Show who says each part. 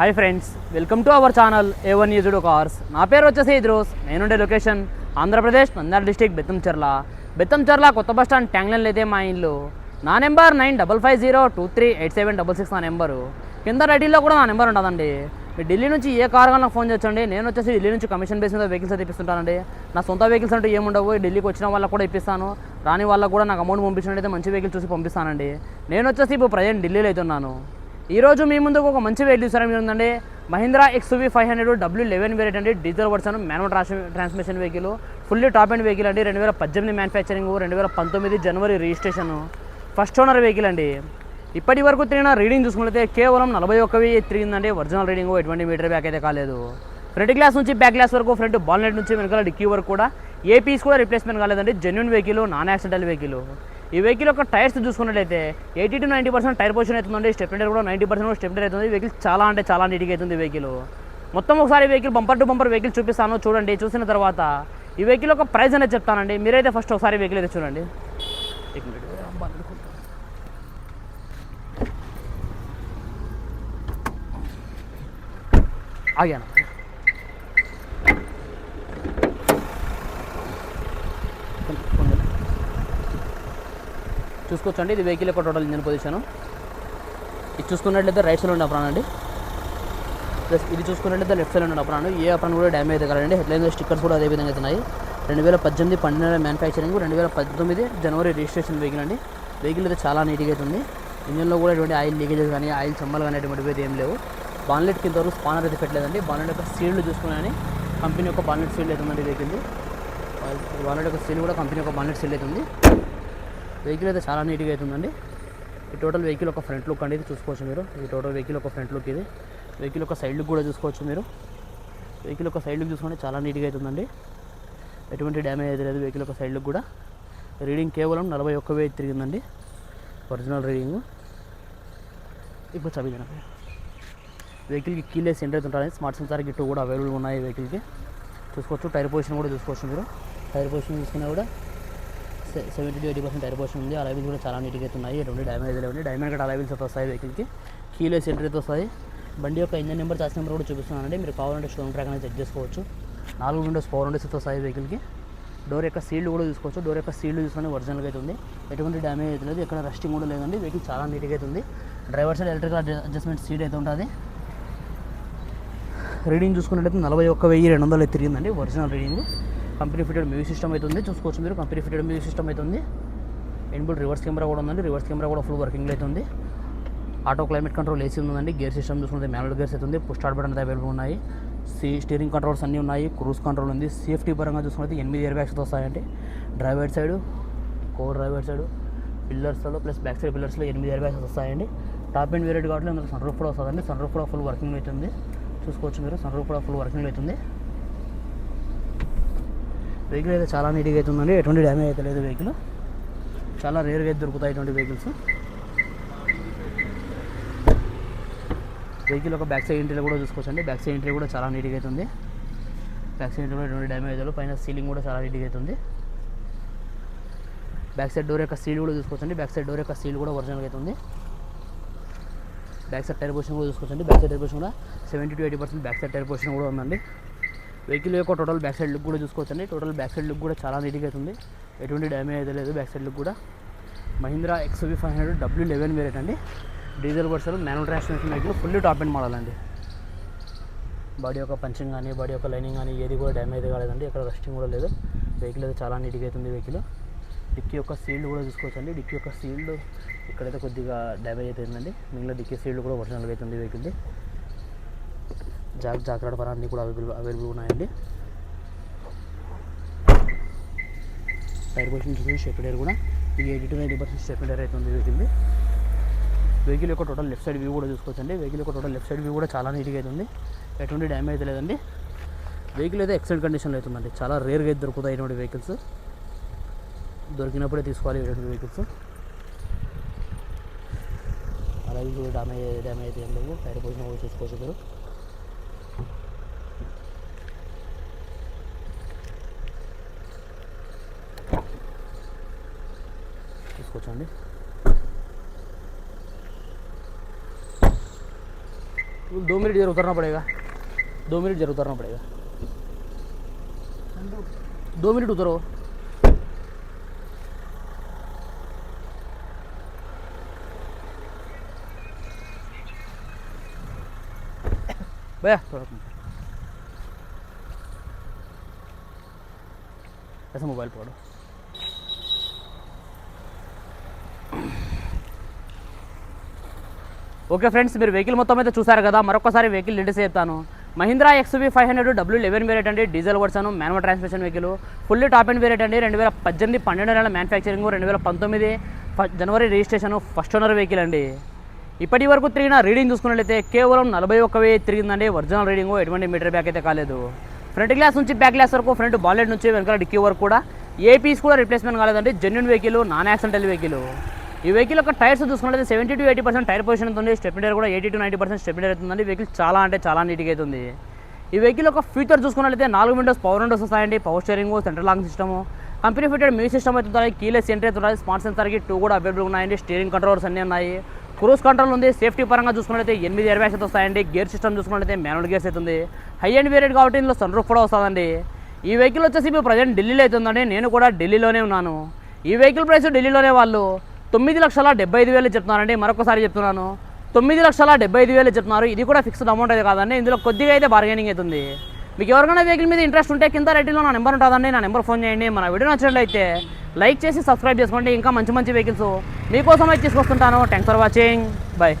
Speaker 1: Hi friends welcome to our channel A one used cars నా పేరు వచ్చేసి ఇద్రోస్ నేనుండే లొకేషన్ ఆంధ్రప్రదేశ్ నంద్యాల డిస్టిక్ బెత్తంచెర్ల బెత్తంచెర్ల కొత్త బస్ స్టాండ్ ట్యాంగ్లైన్ అయితే మా ఇల్లు. నా number nine double five zero two three eight seven double six నా నెంబరు. కింద రైటింగ్లో కూడా నా నెంబర్ ఉంటుందండి. మీరు ఢిల్లీ నుంచి ఏ కార్ నాకు ఫోన్ చేయొచ్చండి. నేను వచ్చేసి ఢిల్లీ నుంచి కమిషన్ బేస్ మీద వెహికల్స్ అయితే ఇప్పిస్తుంటానండి. నా సొంత వెహికల్స్ అంటే ఏముండవు. ఢిల్లీకి వచ్చిన వాళ్ళకి కూడా ఇప్పిస్తాను. రాని వాళ్ళకి కూడా నాకు అమౌంట్ పంపించినట్టయితే మంచి వెహికల్ చూసి పంపిస్తానండి. నేను వచ్చేసి ఇప్పుడు ప్రజెంట్ ఢిల్లీలో అయితే ఉన్నాను. ఈ రోజు మీ ముందుకు ఒక మంచి వెహికల్ చూసారా ఉందండి. Mahindra XUV five hundred W eleven variant అండి. Diesel version manual trans transmission vehicle fully top end vehicle అండి. రెండు వేల పద్దెనిమిది మ్యానుఫ్యాక్చరింగ్ రెండు వేల పంతొమ్మిది జనవరి రిజిస్ట్రేషన్ ఫస్ట్ ఓనర్ వెహికల్ అండి. ఇప్పటి వరకు తిరిగిన రీడింగ్ చూసుకుంటే కేవలం నలభై ఒక్క తిరిగిందండి. ఒరిజినల్ రీడింగ్ ఎటువంటి మీటర్ బ్యాక్ అయితే కాలేదు. ఫ్రంట్ గ్లాస్ నుంచి బ్యాక్ గ్లాస్ వరకు ఫ్రంట్ బాల్నెట్ నుంచి వెనకాల డిక్కీ వరకు కూడా ఏ పీస్ కూడా రిప్లేస్మెంట్ కాలేదండి. Genuine vehicle non accidental vehicle ఈ వెహికల్ యొక్క టైర్స్ చూసుకున్నట్లయితే eighty to ninety percent tyre position అవుతుందండి. స్టెప్నర్ కూడా నైంటీ పర్సెంట్ స్టెప్నర్ అవుతుంది. వెహికల్ చాలా అంటే చాలా నీట్గా అవుతుంది వెహికల్. మొత్తం ఒకసారి vehicle bumper to bumper vehicle చూపిస్తాను. చూడండి చూసిన తర్వాత ఈ వెహికల్ యొక్క ప్రైస్ అనేది చెప్తానండి. మీరైతే ఫస్ట్ ఒకసారి వెహికల్ అయితే చూడండి. एक చూసుకోవచ్చండి. ఇది వెహికల్ యొక్క టోటల్ ఇంజన్ పొజిషన్ ఇది చూసుకున్నట్లయితే రైట్ సైడ్ ఉండే అప్రాన్ అండి. ప్లస్ ఇది చూసుకున్నట్లయితే లెఫ్ట్ సైడ్ ఉండే అప్రాన్. ఏ అప్రాన్ కూడా డ్యామేజ్ అయితే కదండి హెడ్లైన్ స్టిక్కర్స్ కూడా అదే విధంగా అవుతున్నాయి రెండు వేల పద్దెనిమిది పన్నెండు మ్యానుఫ్యాక్చరింగ్ రెండు వేల పద్దెనిమిది జనవరి రిజిస్ట్రేషన్ వెహికల్ అండి. వెహికల్ అయితే చాలా నీట్గా అవుతుంది ఇంజన్లో కూడా ఎటువంటి ఆయిల్ లీకేజెస్ కానీ ఆయిల్ చెమ్మలు కానీ ఎటువంటివి ఏం లేవు. బాన్లెట్ కింద వరకు స్పానర్ అయితే పెట్టలేదండి. బాన్లెట్ యొక్క సీల్డ్ చూసుకుని కంపెనీ యొక్క బాన్లెట్ సీల్డ్ అవుతుందండి వెహికల్ బాన్లెట్ యొక్క సీల్ కూడా కంపెనీ యొక్క బాన్లెట్ సీల్ అవుతుంది వెహికల్ అయితే చాలా నీట్గా అవుతుందండి ఈ టోటల్ వెహికల్ ఒక ఫ్రంట్ లుక్ అనేది చూసుకోవచ్చు మీరు. ఈ టోటల్ వెహికల్ ఒక ఫ్రంట్ లుక్ ఇది. వెహికల్ ఒక సైడ్ లుక్ కూడా చూసుకోవచ్చు మీరు. వెహికల్ ఒక సైడ్ లుక్ చూసుకుంటే చాలా నీట్గా అవుతుందండి ఎటువంటి డ్యామేజ్ అయితే లేదు వెహికల్ ఒక సైడ్ లుక్ కూడా. రీడింగ్ కేవలం నలభై ఒక్క వెయ్యి తిరిగిందండి. Original reading. ఇప్పుడు చదివిన వెహికల్కి కీలెస్ ఎంటర్ అవుతుంటారని స్మార్ట్ సెన్సార్ గిట్టు కూడా అవైలబుల్ ఉన్నాయి వెహికల్కి. చూసుకోవచ్చు. టైర్ పొజిషన్ కూడా చూసుకోవచ్చు మీరు. టైర్ పొజిషన్ చూసుకున్నా కూడా seventy to eighty percent tyre position ఉంది. అలైవిల్స్ కూడా చాలా నీట్గా అయితే ఉన్నాయి ఎటువంటి డ్యామేజ్ లేవండి. డైమండ్ కట్ అలైవిల్స్ వస్తాయి వెహికల్కి కీలో ఎంట్రీ వస్తాయి. బండి యొక్క ఇంజన్ నెంబర్ చార్జ్ నెంబర్ కూడా చూపిస్తున్నానండి. మీరు కావాలంటే షోరూమ్ ట్రాక్ అనేది చెక్ చేసుకోవచ్చు. నాలుగు విండోస్ ఫోర్ విండోస్ వస్తాయి వెహికల్కి డోర్ యొక్క సీల్డ్ కూడా చూసుకోవచ్చు. డోర్ యొక్క సీల్డ్ చూసుకొని ఒరిజినల్గా అయితే ఉంది. ఎటువంటి డ్యామేజ్ అయితే లేదు. ఎక్కడ రస్టింగ్ కూడా లేదండి. వెహికల్ చాలా నీట్గా అయితే ఉంది. Driver side electrical adjustment seat అయితే ఉంటుంది. రీడింగ్ చూసుకున్నట్టయితే నలభై ఒక్క వెయ్యి రెండు వందలు అయితే తిరిగిందండి. Original reading company fitted music system అయితే ఉంది. చూసుకోవచ్చు మీరు. కంపెనీ ఫిటెడ్ మ్యూజిక్ సిస్టమ్ అయితే ఉంది. ఇన్బుల్ రివర్స్ కెమెరా కూడా ఉందండి. రివర్స్ కెమెరా కూడా ఫుల్ వర్కింగ్లో అయితే ఉంది. ఆటో క్లైమేట్ కంట్రోల్ ఏసీ ఉందండి. గేర్ సిస్టమ్ చూసుకుంటే మ్యానువల్ గేర్స్ అయితే ఉంది. పుష్ స్టార్ట్ బటన్ అవైలబుల్ ఉన్నాయి. సీ స్టీరింగ్ కంట్రోల్స్ అన్నీ ఉన్నాయి. క్రూజ్ కంట్రోల్ ఉంది. సేఫ్టీ పరంగా చూసుకుంటే ఎనిమిది ఇయర్ బ్యాగ్స్ వస్తాయండి. Driver side co driver side పిల్లర్స్లో plus back side పిల్లర్స్లో ఎనిమిది ఇయర్ బ్యాగ్స్ వస్తాయండి. టాప్ అండ్ వేరియట్ కాబట్టి అందులో సన్ రూఫ్ కూడా వస్తుందండి. సన్ రూఫ్ కూడా ఫుల్ వర్కింగ్ అవుతుంది చూసుకోవచ్చు మీరు. సన్ రూఫ్ కూడా ఫుల్ వర్కింగ్ అవుతుంది వెహికల్ అయితే చాలా నీట్గా అవుతుందండి ఎటువంటి డ్యామేజ్ అయితే లేదు వెహికల్ చాలా రేర్గా అయితే దొరుకుతాయి ఇటువంటి వెహికల్స్ వెహికల్ ఒక బ్యాక్ సైడ్ ఎంట్రీలో కూడా చూసుకోవచ్చండి. బ్యాక్ సైడ్ ఎంట్రీ కూడా చాలా నీట్గా అవుతుంది బ్యాక్ సైడ్ కూడా ఎటువంటి డ్యామేజ్ లేదు. పైన సీలింగ్ కూడా చాలా నీట్గా అవుతుంది బ్యాక్ సైడ్ డోర్ యొక్క సీల్ కూడా చూసుకోవచ్చండి. బ్యాక్ సైడ్ డోర్ యొక్క సీల్ కూడా ఒరిజినల్గా అవుతుంది బ్యాక్ సైడ్ టైర్ పొజిషన్ కూడా చూసుకోవచ్చండి. బ్యాక్ సైడ్ టైర్ పొజిషన్ కూడా seventy to eighty percent back side tyre position కూడా ఉందండి. వెహికల్ యొక్క టోటల్ బ్యాక్ సైడ్ లుక్ కూడా చూసుకోవచ్చండి. టోటల్ బ్యాక్ సైడ్ లుక్ కూడా చాలా నీట్గా అవుతుంది ఎటువంటి డ్యామేజ్ అయితే లేదు బ్యాక్ సైడ్ లుక్ కూడా. Mahindra XV five hundred W eleven variant అండి. Diesel version manual transmission vehicle fully top end model అండి. బాడీ యొక్క పంచింగ్ కానీ బాడీ యొక్క లైనింగ్ కానీ ఏది కూడా డ్యామేజ్ కాలేదండి. ఎక్కడ రస్టింగ్ కూడా లేదు. వెహికల్ అయితే చాలా నీట్గా అవుతుంది వెహికల్. డిక్కీ యొక్క సీల్డ్ కూడా చూసుకోవచ్చండి. డిక్కీ యొక్క సీల్డ్ ఇక్కడైతే కొద్దిగా డ్యామేజ్ అవుతుందండి మిగిలిన డిక్కీ సీల్డ్ కూడా ఒరిజినల్గా అవుతుంది వెహికల్ది. జాక్ జాగ్రత్త పర అన్నీ కూడా అవైలబుల్ అవైలబుల్ ఉన్నాయండి. టైర్ పొజిషన్ చూసి స్టెప్ టైర్ కూడా. ఈ eighty to ninety percent step tyre ఉంది వెహికల్ది వెహికల్ యొక్క టోటల్ లెఫ్ట్ సైడ్ వ్యూ కూడా చూసుకోవచ్చండి. వెహికల్ యొక్క టోటల్ లెఫ్ట్ సైడ్ వ్యూ కూడా చాలా నీట్గా అవుతుంది ఎటువంటి డ్యామేజ్ అయితే లేదండి. వెహికల్ అయితే ఎక్సలెంట్ కండిషన్లో అవుతుందండి చాలా రేర్గా అయితే దొరుకుతాయి ఇటువంటి వెహికల్స్ దొరికినప్పుడే తీసుకోవాలి ఇటువంటి వెహికల్స్ అలాగే డ్యామేజ్ డ్యామేజ్ అయితే ఏం లేవు. టైర్ పొజిషన్ కూడా చూసుకోవచ్చు మీరు. చూసుకోవచ్చండి दो मिनट इधर उतरना पड़ेगा दो मिनट जरूर उतरना पड़ेगा दो मिनट उतरो भैया थोड़ा ऐसा मोबाइल पकड़ो ఓకే ఫ్రెండ్స్ మీరు వెహికల్ మొత్తం అయితే చూసారు కదా మరొకసారి వెహికల్ డీటెయిల్స్ చెప్తాను Mahindra XV five hundred W eleven variant అండి diesel version manual transmission vehicle fully top end variant అండి రెండు వేల పద్దెనిమిది పన్నెండు నెలల మ్యానుఫ్యాక్చరింగ్ రెండు వేల పంతొమ్మిది జనవరి రిజిస్ట్రేషన్ ఫస్ట్ ఓనర్ వెహికల్ అండి. ఇప్పటి వరకు తిరిగిన రీడింగ్ చూసుకున్నట్లయితే కేవలం నలభై ఒక్క వెయ్యి తిరిగిందండి ఒరిజినల్ రీడింగ్ ఎటువంటి మీటర్ బ్యాక్ అయితే కాలేదు. ఫ్రంట్ గ్లాస్ నుంచి బ్యాక్ గ్లాస్ వరకు ఫ్రంట్ బాలెట్ నుంచి వెనకాల డిక్కీ వరకు కూడా. ఏ పీస్ కూడా రిప్లేస్మెంట్ కాలేదండి genuine vehicle non accidental vehicle ఈ వెహికల్ యొక్క టైర్స్ చూసుకున్నట్లయితే seventy to eighty percent tyre position ఉంది. స్టెప్ టైర్ కూడా eighty to ninety percent step tyre అవుతుందండి. వెహికల్ చాలా అంటే చాలా నీట్గా అవుతుంది. ఈ వెహికల్ యొక్క ఫీచర్ చూసుకున్నట్లయితే నాలుగు విండోస్ పవర్ విండోస్ వస్తాయండి. Power steering central lock system company fitted music system అయితే కీలెస్ ఎంట్రీ అవుతుంది స్మార్ట్ సెన్సర్కి టూ కూడా అవైలబుల్ ఉన్నాయండి. స్టీరింగ్ కంట్రోల్స్ అన్నీ ఉన్నాయి. క్రూజ్ కంట్రోల్ ఉంది. సేఫ్టీ పరంగా చూసుకున్నట్లయితే ఎనిమిది ఎయిర్ బ్యాగ్స్ అయితే వస్తాయండి. గేర్ సిస్టమ్ చూసుకున్నట్లయితే మాన్యువల్ గేర్స్ అవుతుంది హై అండ్ వేరియడ్ కాబట్టి ఇందులో సన్ రూఫ్ కూడా వస్తుందండి. ఈ వెహికల్ వచ్చేసి ఇప్పుడు ప్రజెంట్ ఢిల్లీలో అవుతుందండి నేను కూడా ఢిల్లీలోనే ఉన్నాను. ఈ వెహికల్ ప్రైస్ ఢిల్లీలోనే వాళ్ళు తొమ్మిది లక్షల డెబ్బై ఐదు వేలు చెప్తున్నారండి. మరొకసారి చెప్తున్నాను. తొమ్మిది లక్షల డెబ్బై ఐదు వేలు చెప్తున్నారు. ఇది కూడా ఫిక్స్డ్ అమౌంట్ అయితే కాదండి. ఇందులో కొద్దిగా అయితే బార్గెనింగ్ అవుతుంది. మీకు ఎవరికైనా వెహికల్ మీద ఇంట్రెస్ట్ ఉంటే కింద రైటింగ్లో నా నెంబర్ ఉంటుందండి. నా నెంబర్ ఫోన్ చేయండి. మన వీడియో నచ్చినట్లయితే లైక్ చేసి సబ్స్క్రైబ్ చేసుకోండి. ఇంకా మంచి మంచి వెహికల్స్ మీకోసమే తీసుకొస్తుంటాను. Thanks for watching bye